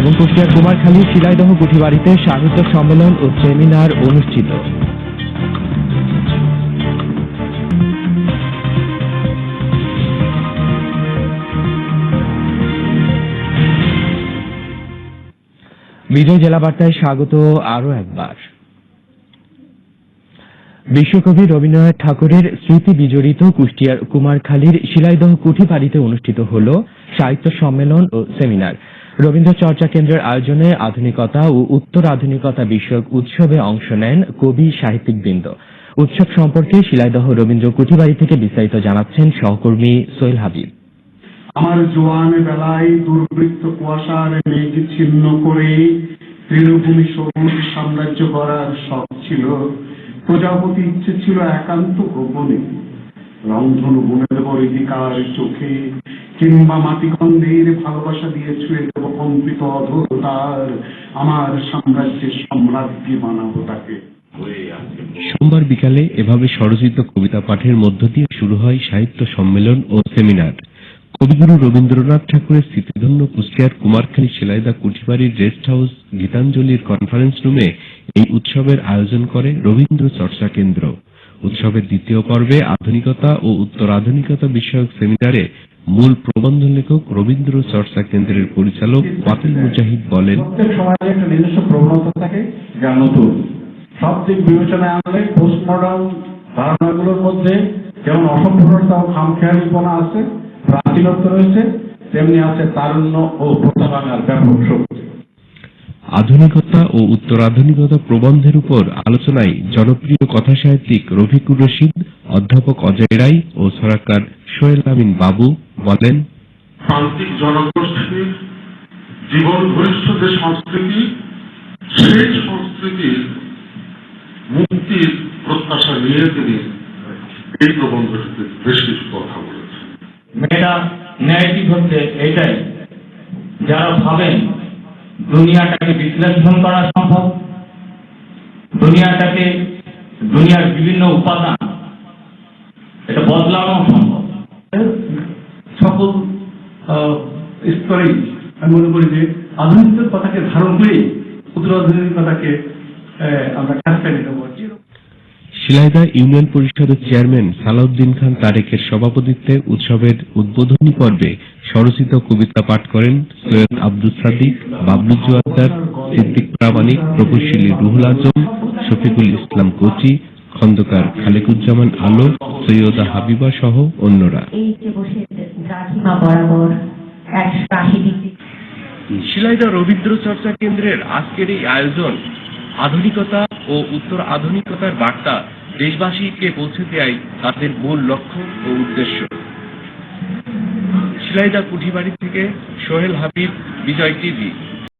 এবং কুষ্টিয়ার কুমারখালী শিলাইদহ কুঠিবাড়িতে সাহিত্য সম্মেলন ও সেমিনার অনুষ্ঠিত। বিজয় জেলা বার্তায় স্বাগত আরও একবার। বিশ্বকবি রবীন্দ্রনাথ ঠাকুরের স্মৃতি বিজড়িত কুষ্টিয়ার কুমারখালীর শিলাইদহ কুঠিবাড়িতে অনুষ্ঠিত হল সাহিত্য সম্মেলন ও সেমিনার। রবীন্দ্র চর্চা কেন্দ্রের আয়োজনে আধুনিকতা ও উত্তর আধুনিকতা বিষয়ক উৎসবে অংশ নেন কবি সাহিত্যিকবৃন্দ। উৎসব সম্পর্কে শিলাইদহ রবীন্দ্র কুঠিবাড়ি থেকে বিস্তারিত জানাচ্ছেন সহকর্মী সোহেল হাবিব। আমার জোয়ান বেলায় দুর্বৃত্ত কুয়াশার মেঘ ছিন্ন করে তৃণভূমি সবুজ সাম্রাজ্য করার শখ ছিল। প্রজাপতি ইচ্ছে ছিল একান্ত গোপনে রংধনু দেব ঋতিকার চোখে কিংবা মাটিকন্দের ভালোবাসা দিয়ে কম্পিত অধরতার আমার সাম্রাজ্যের সম্রাজ্ঞী বানাবো তাকে। সোমবার বিকালে এভাবে স্বরচিত কবিতা পাঠের মধ্য দিয়ে শুরু হয় সাহিত্য সম্মেলন ও সেমিনার। কবিগুরু রবীন্দ্রনাথ ঠাকুরের স্মৃতিধন্য কুষ্টিয়ার কুমারখালী সেলাইদা কুঠিবাড়ির রেস্ট হাউস গীতাঞ্জলির কনফারেন্স রুমে এই উৎসবের আয়োজন করে রবীন্দ্র চর্চা কেন্দ্র। উৎসবের দ্বিতীয় পর্বে আধুনিকতা ও উত্তর আধুনিকতা বিষয়ক সেমিনারে মূল প্রবন্ধ লেখক রবীন্দ্র চর্চা কেন্দ্রের পরিচালক ওয়াকিল মুজাহিদ বলেন সমাজে একটা নিজস্ব প্রবণতা থাকে যা নতুন। সব দিক বিবেচনায় আনলে ধারণাগুলোর মধ্যে যেমন অসম্পূর্ণতা ও খামখেয়ালিপনা আছে, প্রাচীনত্ব রয়েছে, তেমনি আছে তারুণ্য ও প্রতারণার ব্যাপক শক্তি। আধুনিকতা ও উত্তরাধুনিকতা প্রবন্ধের উপর আলোচনায় জনপ্রিয় কথাসাহিত্যিক রফিকুর রশিদ অধ্যাপক অজয় রায় ও সরাকার সোহেল আমিন বাবু বলেন প্রান্তিক জনগোষ্ঠীর জীবন ঘনিষ্ঠ যে সংস্কৃতি সেই সংস্কৃতির মুক্তির প্রত্যাশা নিয়ে তিনি এই প্রবন্ধটিতে বেশ কিছু কথা বলেছেন। মেয়েটা ন্যায়টি হচ্ছে এটাই যারা ভাবেন দুনিয়াটাকে বিশ্লেষণ করা সম্ভব? দুনিয়াটাকে, দুনিয়ার বিভিন্ন উপাদান, এটা বদলানো সম্ভব? সকল স্তরেই আমি মনে করি যে আধুনিকতার কথাকে ধারণ করেই উত্তর আধুনিকতাকে আমরা কাজটা নিতে পারছি। শিলাইদা ইউনিয়ন পরিষদের চেয়ারম্যান সালাউদ্দিন খান তারেকের সভাপতিত্বে উৎসবের উদ্বোধনী পর্বে স্বরচিত কবিতা পাঠ করেন সৈয়দ আব্দুল সাদিক বাবলু জুয়াদ্দার সিদ্দিক প্রামাণিক প্রকৌশলী রুহুল আজম শফিকুল ইসলাম কোচি খন্দকার খালেকুজ্জামান আলো সৈয়দা হাবিবা সহ অন্যরা। শিলাইদা রবীন্দ্র চর্চা কেন্দ্রের আজকের এই আয়োজন আধুনিকতা ও উত্তর আধুনিকতার বার্তা দেশবাসীকে পৌঁছে দেয় তাদের মূল লক্ষ্য ও উদ্দেশ্য। শিলাইদা কুঠিবাড়ি থেকে সোহেল হাবিব, বিজয় টিভি।